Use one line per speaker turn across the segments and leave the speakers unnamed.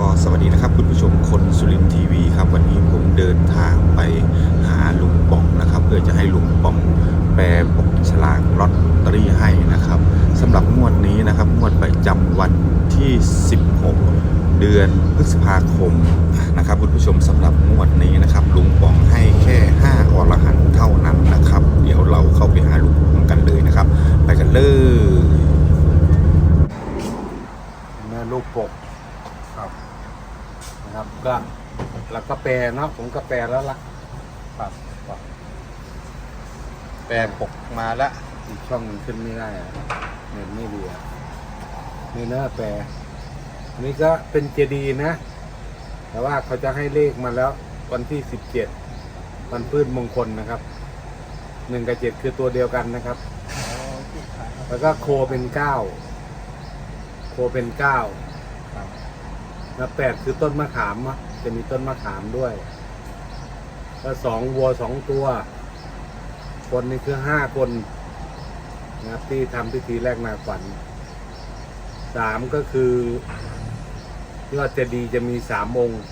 ก็สวัสดีนะครับคุณผู้ชมคนสุรินทีวีครับวันนี้ผมเดินทางไปหาลุงป๋องนะครับ เพื่อจะให้ลุงป๋องแปลปกฉลากลอตเตอรี่ให้นะครับสำหรับงวดนี้นะครับงวดประจำวันที่ 16 เดือนพฤษภาคมนะครับคุณผู้ชมสำหรับงวดนี้นะครับลุงป๋องให้แค่ 5 อรหันต์เท่านั้นนะครับ เดี๋ยวเราเข้าไปหาลุงป๋องกันเลยนะครับ ไปกันเลย
แม่ลูกปก ครับก็แล้วก็แปลเนาะผมก็แปลแล้วล่ะครับ
แปลปกมาล้ว
อีกช่องหนึงขึ้นไม่ได้อะเน็ตไม่ดีอะนี่นะแปลอันนี้ก็เป็นเจดีย์นะ แต่ว่าเขาจะให้เลขมาแล้ววันที่สิบเจ็ดวันพืชมงคลนะครับหนึ่งกับเจ็ดคือตัวเดียวกันนะครับ แล้วก็โคเป็นเก้า โคเป็นเก้า แล้วแปดคือต้นมะขามอะจะมีต้นมะขามด้วย แล้วสองวัวสองตัว คนนี่คือห้าคนนะครับที่ทำพิธีแรกนาขวัญสามก็คือยอดเจดีย์จะมีสามองค์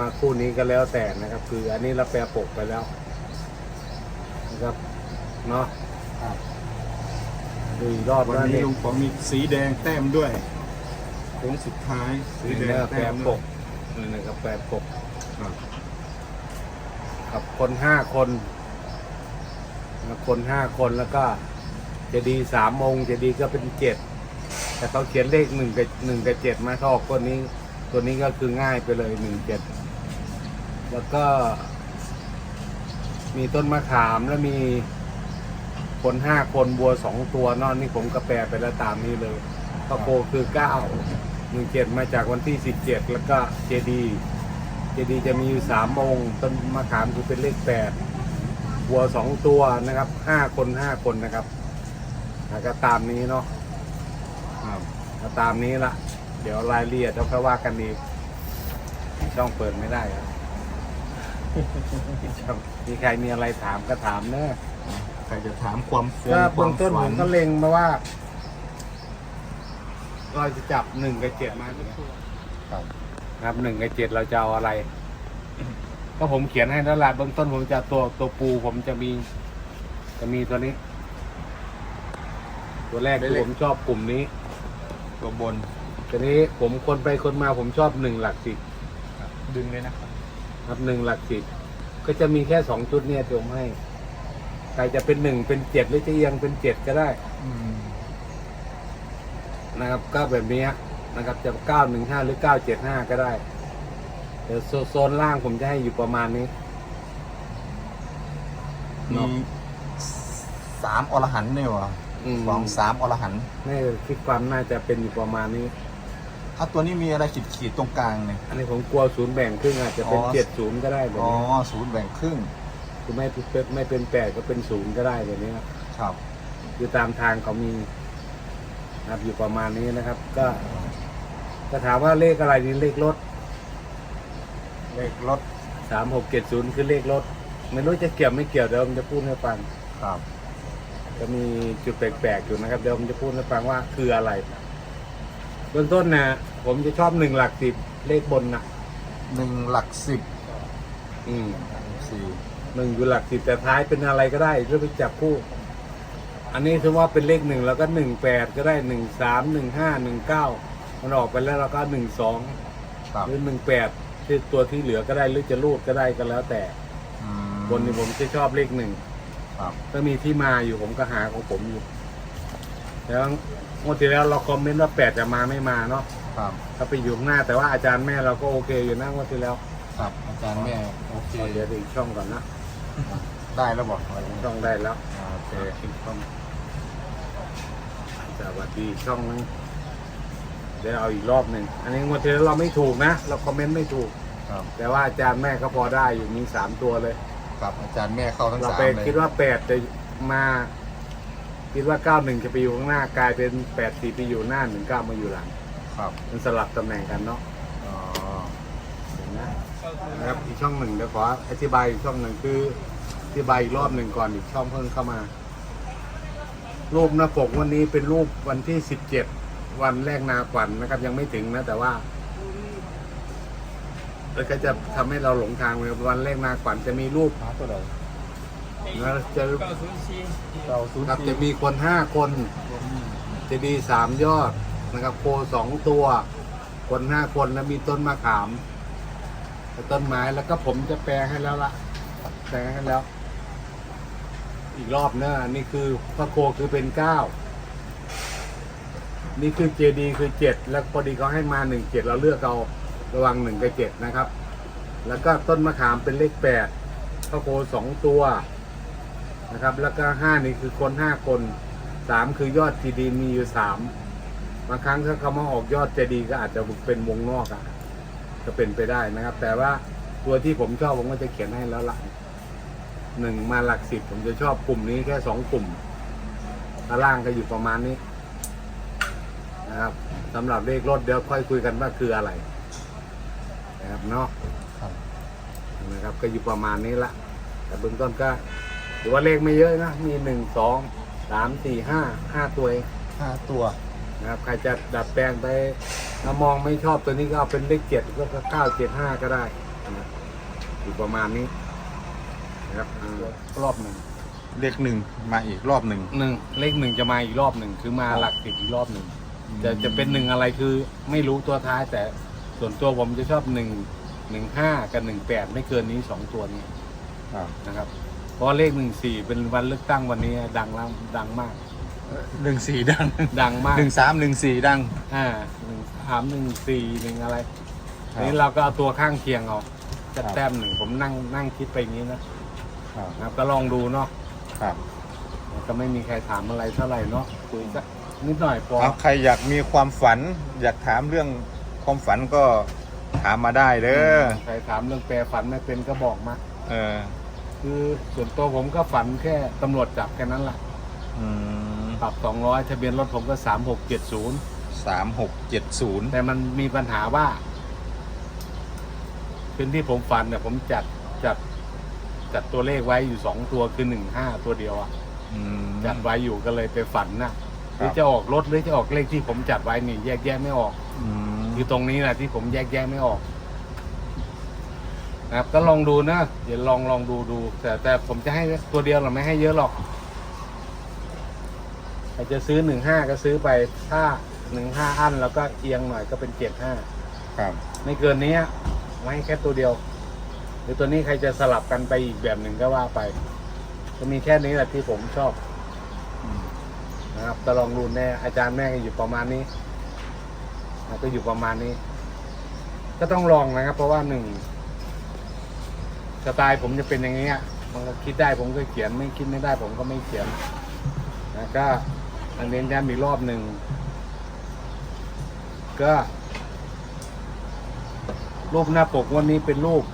มาคู่นี้ก็แล้วแต่นะครับ คืออันนี้เราแปลปกไปแล้วนะครับเนาะดูอีกรอบ
วัน
แล้ว
นี้
เนี่ย
ลุงป๋องมีสีแดงแต้มด้วยโค้งสุดท้ายสี
นี่
แดง
นะแปล
แต้ม
ป
ด้วย
กนี่นะครับแปลปก
ครับ
กับคนห้าคนนะคนห้าคนแล้วก็เจะดีย์สามองค์เจะดีย์ก็เป็นเจ็ดแต่เขาเขียนเลขหนึ่งกับหนึ่งกับเจ็ดมาเขาออกตัวนี้ ตัวนี้ก็คือง่ายไปเลยหนึ่งเจ็ดแล้วก็ มีต้นมะขามแล้วมีคนห้าคนบัวสองตัวนอนนี่ผมก็แปลไปแล้วตามนี้เลยพระโคคือเก้า หนึ่งเจ็ดมาจากวันที่สิบเจ็ดแล้วก็เจดีย์เจดีย์จะมีอยู่สามองค์ต้นมะขามคือเป็นเลขแปดวัวสองตัวนะครับห้าคนห้าคนนะครับแล้วก็ตามนี้เนาะครับก็ตามนี้ละเดี๋ยวรายละเอียดเราค่อยว่ากันดีกช่องเปิดไม่ได้ครับช่องมีใครมีอะไรถามก็ถามเนอะ
ใครจะถามความฟ
ก็
ค
เบื้
วา
อ
ม
งต้น
ฝั
ผ
น
มก็เล็งมาว่า เราจะจับหนึ่งกับเจ็ดมาถูกไหม
ครับ
ครับหนึ่งกับเจ็ดเราจะเอาอะไร ก็ผมเขียนให้แล้วล่ะเบื้องต้นผมจะตัวตัวปูผมจะมี จะมีตัวนี้ ตัวแรกที่ผมชอบกลุ่มนี้
ตัวบน
ตัวนี้ผมคนไปคนมาผมชอบหนึ่งหลักสิบ
ดึงเลยนะครับ
ครับหนึ่งหลักสิบก็จะมีแค่สองชุดเนี่ยที่ผมให้ใครจะเป็นหนึ่งเป็นเจ็ดหรือจะเอียังเป็นเจ็ดก็ได้ นะครับก็แบบนี้นะครับจะเก้าหนึ่งห้าหรือเก้าเจ็ดห้าก็ได้ เดี๋ยวโซโซนล่างผมจะให้อยู่ประมาณนี้
มี สามอรหันต์เนี่ยวะ
อืม
สองสามอรหันต์
นี่คิดความน่าจะเป็นอยู่ประมาณนี้
อะตัวนี้มีอะไรขีดขีดๆตรงกลางเนี่ย
อันนี้ผมกลัวศูนย์แบ่งครึ่งอาจจะเป็น
อ๋อ
เจ็ดศูนย์ก็ได้แบบ
อ๋อ
นี้
ศูนย์แบ่งครึ่ง
คือไม่เป็นไม่เป็นแปดก็เป็นศูนย์ก็ได้แบบนี้ครับ
ครับ
คือตามทางเขามีนะ ครับอยู่ประมาณนี้นะครับ ก็จะถามว่าเลขอะไรนี่เลขรถ
เลขรถ
สามหกเจ็ดศูนย์คือเลขรถ ไม่รู้จะเกี่ยวไม่เกี่ยวเดี๋ยวผมจะพูดให้ฟัง
ครับ
จะมีจุดแปลกๆอยู่นะครับ เดี๋ยวผมจะพูดให้ฟังว่าคืออะไร เบื้องต้นนะผมจะชอบหนึ่งหลักสิบเลขบนนะ
หนึ่งหลักสิบ
อืม
สี่
หนึ่งอยู่หลักสิบแต่ท้ายเป็นอะไรก็ได้หรือไปจับคู่ อันนี้ถือว่าเป็นเลขหนึ่งแล้วก็หนึ่งแปดก็ได้หนึ่งสามหนึ่งห้าหนึ่งเก้ามันออกไปแล้วเราก็หนึ่งสอง
ครับ
หรือหนึ่งแปดที่ตัวที่เหลือก็ได้หรือจะรูดก็ได้ก็แล้วแต่
อืม
บนนี่ผมจะชอบเลขหนึ่ง
ครับ
ก็มีที่มาอยู่ผมก็หาของผมอยู่ แล้วงวดที่แล้วเราคอมเมนต์ว่าแปดจะมาไม่มาเนาะ
ครับ
ถ้าไปอยู่ข้างหน้า แต่ว่าอาจารย์แม่เราก็โอเคอยู่นะงวดที่แล้ว
ครับอาจารย์แม่โอเค
เดี๋ยวดูอีกช่องก่อนนะ
ได้แล้วบอกอะไร
ช่องได้แล้ว
อ่าโอเค
อีกช่อง สวัสดีอีกช่องนึงเดี๋ยวเอาอีกรอบหนึ่งอันนี้งวดที่แล้วเราไม่ถูกนะ เราคอมเมนต์ไม่ถูก
ครับ
แต่ว่าอาจารย์แม่ก็พอได้อยู่มีสามตัวเลย
ครับอาจารย์แม่เข้าทั้ง
เรา
สาม
ไป
เลย
คิดว่าแปดจะมา คิดว่าเก้าหนึ่งจะไปอยู่ข้างหน้ากลายเป็นแปดสี่ไปอยู่หน้าหนึ่งเก้ามาอยู่หลัง
ครับ
มันสลับตำแหน่งกันเนาะ
อ๋อ
เห็นนะนะครับอีกช่องหนึ่งเดี๋ยวขออธิบายอีกช่องหนึ่งคืออธิบายอีกรอบหนึ่งก่อนอีกช่องเพิ่งเข้ามา รูปหน้าปกวันนี้เป็นรูปวันที่สิบเจ็ดวันแรกนาขวัญนะครับ ยังไม่ถึงนะ แต่ว่าแล้วก็จะทำให้เราหลงทางเลยวันเลขนาขวัญจะมีรูป
หาตัวไหน
แล้วจะ
เก้าศูนย์
ครับ
สี่
จะมีคนห้าคนจะดีสามยอดนะครับ โคสองตัว คนห้าคนแล้วมีต้นมะขามและต้นไม้แล้วก็ผมจะแปลให้แล้วละแปลให้แล้ว อีกรอบเนอะนี่คือพระโคคือเป็นเก้านี่คือเจดีคือเจ็ดแล้วพอดีเขาให้มาหนึ่งเจ็ดเราเลือกเอาระวังหนึ่งกับเจ็ดนะครับ แล้วก็ต้นมะขามเป็นเลขแปดพระโคสองตัวนะครับ แล้วก็ห้านี่คือคนห้าคนสามคือยอดเจดีมีอยู่สามบางครั้งถ้าเขามาออกยอดเจดีก็อาจจะเป็นวงนอกอะ่ะก็เป็นไปได้นะครับ แต่ว่าตัวที่ผมชอบผมก็จะเขียนให้แล้วล่ะ หนึ่งมาหลักสิบผมจะชอบกลุ่มนี้แค่สองกลุ่มข้างล่างก็อยู่ประมาณนี้ นะครับสำหรับเลขรถเดี๋ยวค่อยคุยกันว่าคืออะไรนะครับเนาะ
ครับ
นะครับก็อยู่ประมาณนี้ละแต่เบื้องต้นก็ถือว่าเลขไม่เยอะนะ มีหนึ่งสองสามสี่ห้าห้าตัวเอง
ห้าตัว
นะครับใครจะดัดแปลงไปถ้ามองไม่ชอบตัวนี้ก็เอาเป็นเลขเจ็ดก็เก้าเจ็ดห้าก็ได้นะครับอยู่ประมาณนี้ นะครับอ่ารอบหนึ่ง
เลขหนึ่งมาอีกรอบหนึ่ง
หนึ่งเลขหนึ่งจะมาอีกรอบหนึ่งคือมาหลักสิบอีกรอบหนึ่งจะจะเป็นหนึ่งอะไรคือไม่รู้ตัวท้าย แต่ส่วนตัวผมจะชอบหนึ่งหนึ่งห้ากับหนึ่งแปดไม่เกินนี้สองตัวนี้
ครับ
นะครับ เพราะเลขหนึ่งสี่เป็นวันเลือกตั้งวันนี้ดังแล้วดังมาก
หนึ่งสี่ดัง
ดังมาก
หนึ่งสามหนึ่งสี่ดัง
อ่าหนึ่งสามหนึ่งสี่หนึ่งอะไร
ครับ
ทีนี้เราก็เอาตัวข้างเคียงเอาจะแต้มหนึ่งผมนั่งนั่งคิดไปอย่างนี้นะ ครับนะครับก็ลองดูเนาะ
ครับ
ก็ไม่มีใครถามอะไรเท่าไหร่เนาะคุยสักนิดหน่อยพอ
เอาใครอยากมีความฝัน อยากถามเรื่องความฝันก็ถามมาได้เด้อ
ใครถามเรื่องแปลฝันไม่เป็นก็บอกมา
เออ
คือส่วนตัวผมก็ฝันแค่ตำรวจจับแค่นั้นแหละ
อืม
ปรับ200ทะเบียนรถผมก็3670
สามหกเจ็ดศูนย์
แต่มันมีปัญหาว่า เป็นที่ผมฝันเนี่ยผมจัดจัด จัดตัวเลขไว้อยู่สองตัวคือหนึ่งห้าตัวเดียวอะจัดไว้อยู่ก็เลยไปฝันนะหรือจะออกรถหรือจะออกเลขที่ผมจัดไว้นี่แยกแยะไม่ออก
อืม
คือตรงนี้แหละที่ผมแยกแยะไม่ออกนะครับก็ลองดูนะเดี๋ยวลองลองดูดู แต่แต่ผมจะให้ตัวเดียวหรอไม่ให้เยอะหรอกใครจะซื้อหนึ่งห้าก็ซื้อไปถ้าหนึ่งห้าอันแล้วก็เอียงหน่อยก็เป็นเจ็ดห้า
ครับ
ไม่เกินนี้ไว้ให้แค่ตัวเดียว หรือตัวนี้ใครจะสลับกันไปอีกแบบหนึ่งก็ว่าไป ก็มีแค่นี้แหละที่ผมชอบนะครับก็ลองดูแน่อาจารย์แม่ก็อยู่ประมาณนี้ก็อยู่ประมาณนี้ ก็ต้องลองนะครับ เพราะว่าหนึ่งสไตล์ผมจะเป็นอย่างนี้ยมันก็คิดได้ผมก็เขียนไม่คิดไม่ได้ผมก็ไม่เขียนนะก็อันเน้นย้ำอีกรอบหนึ่งก็รูปหน้าปกวันนี้เป็นรูป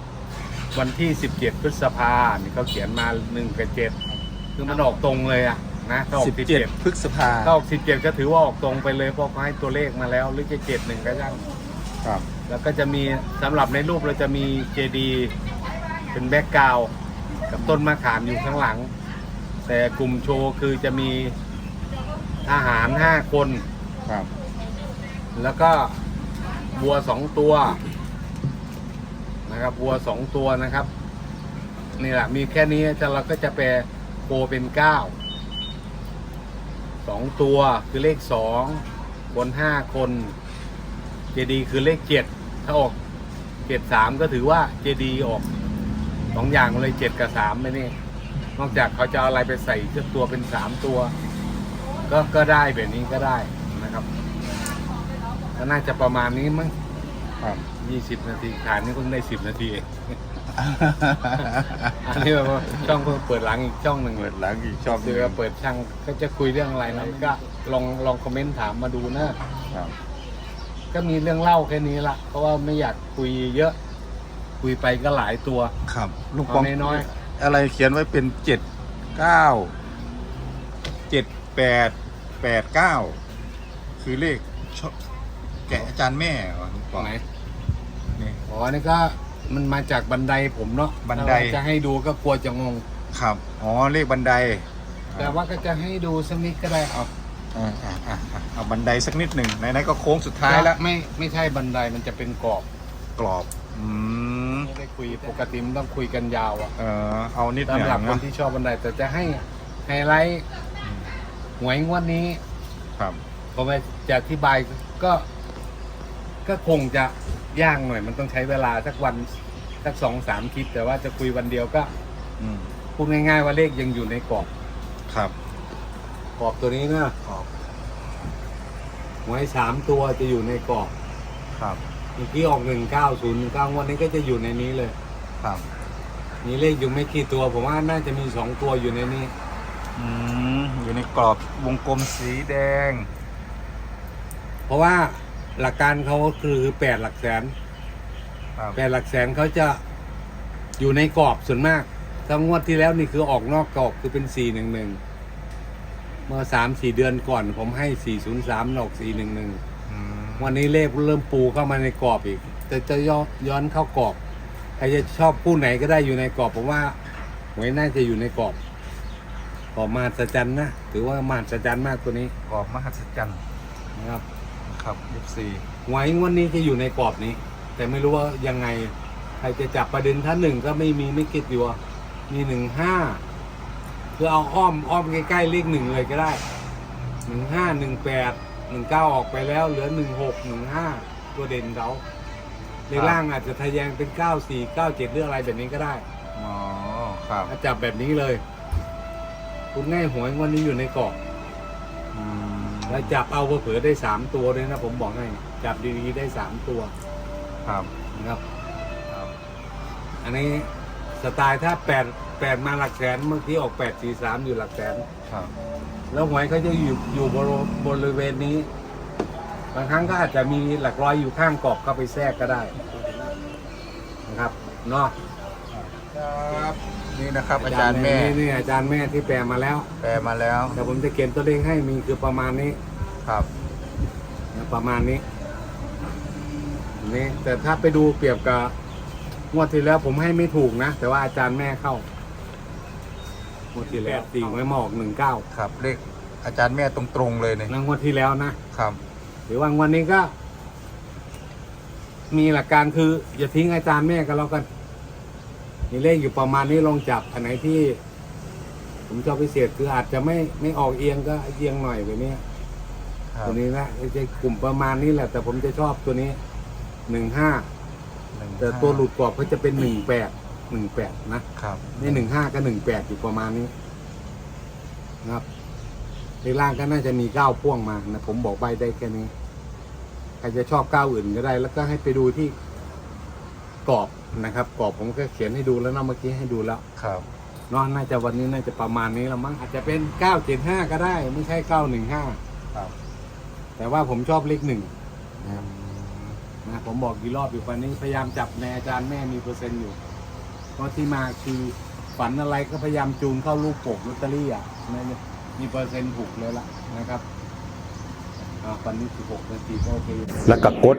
วันที่ 17 พฤษภานี่เขาเขียนมา1กับ7คือมันออกตรงเลยอะนะถ้าออก
สิบเจ็ด
17
พฤษภา
ถ้าออก17 ก็ถือว่าออกตรงไปเลยเพราะเขาให้ตัวเลขมาแล้ว หรือจะ7 1ก็ช่าง
ครับ
แล้วก็จะมีสำหรับในรูปเราจะมีเจดีเป็นแบ็กกราวด์กับต้นมะขามอยู่ข้างหลัง แต่กลุ่มโชว์คือจะมีทหาร5คน
ครับ
แล้วก็วัวสองตัว นะครับวัวสองตัวนะครับนี่แหละมีแค่นี้จะเราก็จะแปลโคเป็นเก้าสองตัวคือเลขสองบนห้าคนเจดีคือเลขเจ็ดถ้าออกเจ็ดสามก็ถือว่าเจดีออกสองอย่างเลยเจ็ดกับสามไปนี่นอกจากเขาจะเอาอะไรไปใส่เจ้าตัวเป็นสามตัว ก็ก็ได้แบบนี้ก็ได้นะครับก็น่าจะประมาณนี้มั้ง
ครับ
ยี่สิบนาทีขายนี่เพิ่งได้สิบนาทีเอง อันนี้แบบว่าช่องเพิ่งเปิดหลังอีกช่องหนึ่ง
เปิดหลังอีกชอบห
คื
นึ่
องเปิดช่างก็จะคุยเรื่องอะไรนะก็ลองลองคอมเมนต์ถามมาดูนะ
ครับ
ก็มีเรื่องเล่าแค่นี้ละเพราะว่าไม่อยากคุยเยอะ คุยไปก็หลายตัว
ครับลุงป
เอา
อง
น้อย
อะไรเขียนไว้เป็นเจ็ดเก้าเจ็ดแปดแปดเก้าคือเลขชอบแกะอาจารย์แม่เหรอลุงป
ๆ
อง
ไหน
นี่
อ๋อนี่ก็มันมาจากบันไดผมเนาะ
บันได
ถ้าจะให้ดูก็กลัวจะงง
ครับ อ๋อ เลขบันได
แต่ว่าก็จะให้ดูสักนิดก็ได้เอา
อ่าอ่าอ่าอ่าเอาบันไดสักนิดหนึ่งไหนๆก็โค้งสุดท้ายแล้ว
ไม่ไม่ใช่บันไดมันจะเป็นกรอบ
กรอบ อืม
ไม่ได้คุยปกติมันต้องคุยกันยาวอะ
เออเอานิดห
ตาม
นึ่ง
หลักคน
นะ
ที่ชอบบันไดแต่จะให้ไฮไลท์หวยงวดนี้
ครับ
ผมจะอธิบายก็ ก็คงจะ ยากหน่อย มันต้องใช้เวลาสักวันสักสองสามคลิป แต่ว่าจะคุยวันเดียวก็
อืม
พูดง่ายๆว่าเลขยังอยู่ในกรอบ
ครับ
กรอบตัวนี้นะ
กรอบ
หวยสามตัวจะอยู่ในกรอบ
ครับ
เมื่อกี้ออกหนึ่งเก้าศูนย์หนึ่งเก้างวดนี้ก็จะอยู่ในนี้เลย
ครับ
มีเลขอยู่ไม่กี่ตัว ผมว่าน่าจะมีสองตัวอยู่ในนี้
อืมอยู่ในกรอบวงกลมสีแดง
เพราะว่า หลักการเขาคือแปดหลักแสน
ครับ
แปดหลักแสนเขาจะอยู่ในกรอบส่วนมากถ้างวดที่แล้วนี่คือออกนอกกรอบคือเป็นสี่หนึ่งหนึ่งเมื่อสามสี่เดือนก่อนผมให้สี่ศูนย์สามออกสี่หนึ่งหนึ่ง
อืม
วันนี้เลขเริ่มปูเข้ามาในกรอบอีกแต่จะย้อนย้อนเข้ากรอบใครจะชอบผู้ไหนก็ได้อยู่ในกรอบผมว่าหวยน่าจะอยู่ในกรอบกรอบมหัศจรรย์นะถือว่ามหัศจรรย์มากตัวนี้
กรอบมหัศจรรย์
นะครับ
ครับยี่สี่
หวยงวันนี้จะอยู่ในกรอบนี้ แต่ไม่รู้ว่ายังไง ใครจะจับประเด็นท่านหนึ่งก็ไม่มีไม่คิดอยู่ว่ามีหนึ่งห้าคือเอาอ้อมอ้อมใกล้ๆเลขหนึ่งเลยก็ได้หนึ่งห้าหนึ่งแปดหนึ่งเก้าออกไปแล้ว เหลือหนึ่งหกหนึ่งห้าตัวเด่นเขาเลขล่างอาจจะทะแยงเป็นเก้าสี่เก้าเจ็ดหรืออะไรแบบนี้ก็ได้
อ๋อครับ
ถ้าจับแบบนี้เลย คุณง่ายหวยงวันนี้อยู่ในกรอบ
อืม
แล้วจับเอาเผื่อๆได้สามตัวเลยนะผมบอกให้จับดีๆได้สามตัว
ครับ
นะครับ
ครับ
อันนี้สไตล์ถ้าแปดแปดมาหลักแสนเมื่อกี้ออกแปดสี่สามอยู่หลักแสน
ครับ
แล้วหวยเขาจะอยู่อยู่บริบริเวณนี้ บางครั้งก็อาจจะมีหลักร้อยอยู่ข้างกรอบเข้าไปแทรกก็ได้นะครับเนาะ
ครับ นี่นะครับ อาจารย์แม่
นี่นี่อาจารย์แม่ที่แปลมาแล้ว
แปลมาแล้ว
แต่ผมจะเขียนตัวเลขให้มีคือประมาณนี้
ครับ
นะประมาณนี้นี่แต่ถ้าไปดูเปรียบกับงวดที่แล้วผมให้ไม่ถูกนะ แต่ว่าอาจารย์แม่เข้างวดที่แล้วตีไว้มาออกหนึ่งเก้า
ครับเลขอาจารย์แม่ตรงๆเลยเนี่ย
นะงวดที่แล้วนะ
ครับ
หรือว่างวันนี้ก็ มีหลักการคือ อย่าทิ้งอาจารย์แม่กันแล้วกัน มีเลขอยู่ประมาณนี้ลองจับอันไหนที่ ผมชอบพิเศษคืออาจจะไม่ไม่ออกเอียงก็เอียงหน่อยแบบนี้
ครับ
ตัวนี้นะจะกลุ่มประมาณนี้แหละ แต่ผมจะชอบตัวนี้หนึ่งห้า
หนึ่ง
แต่ตัวหลุดกรอบก็จะเป็นหนึ่งแปดหนึ่งแปดนะ
ครับ
นี่หนึ่งห้าก็หนึ่งแปดอยู่ประมาณนี้นะครับในล่างก็น่าจะมีเก้าพ่วงมานะผมบอกใบได้แค่นี้ใครจะชอบเก้าอื่นก็ได้ แล้วก็ให้ไปดูที่ กรอบนะครับ กรอบผมก็เขียนให้ดูแล้วเนาะเมื่อกี้ให้ดูแล้ว
ครับ
เนาะน่าจะวันนี้น่าจะประมาณนี้แล้วมั้งอาจจะเป็นเก้าเจ็ดห้าก็ได้ ไม่ใช่เก้าหนึ่งห้า
ครับ
แต่ว่าผมชอบเลขหนึ่งนะครับนะผมบอกกี่รอบอยู่วันนี้พยายามจับในอาจารย์แม่มีเปอร์เซ็นต์อยู่เพราะที่มาคือฝันอะไรก็พยายามจูนเข้าลูกโป่งลอตเตอรี่อะไม่มีเปอร์เซ็นต์ถูกเลยล่ะนะครับอ่าวันนี้สิบหกนาทีก็โอเค
แล้วก็กด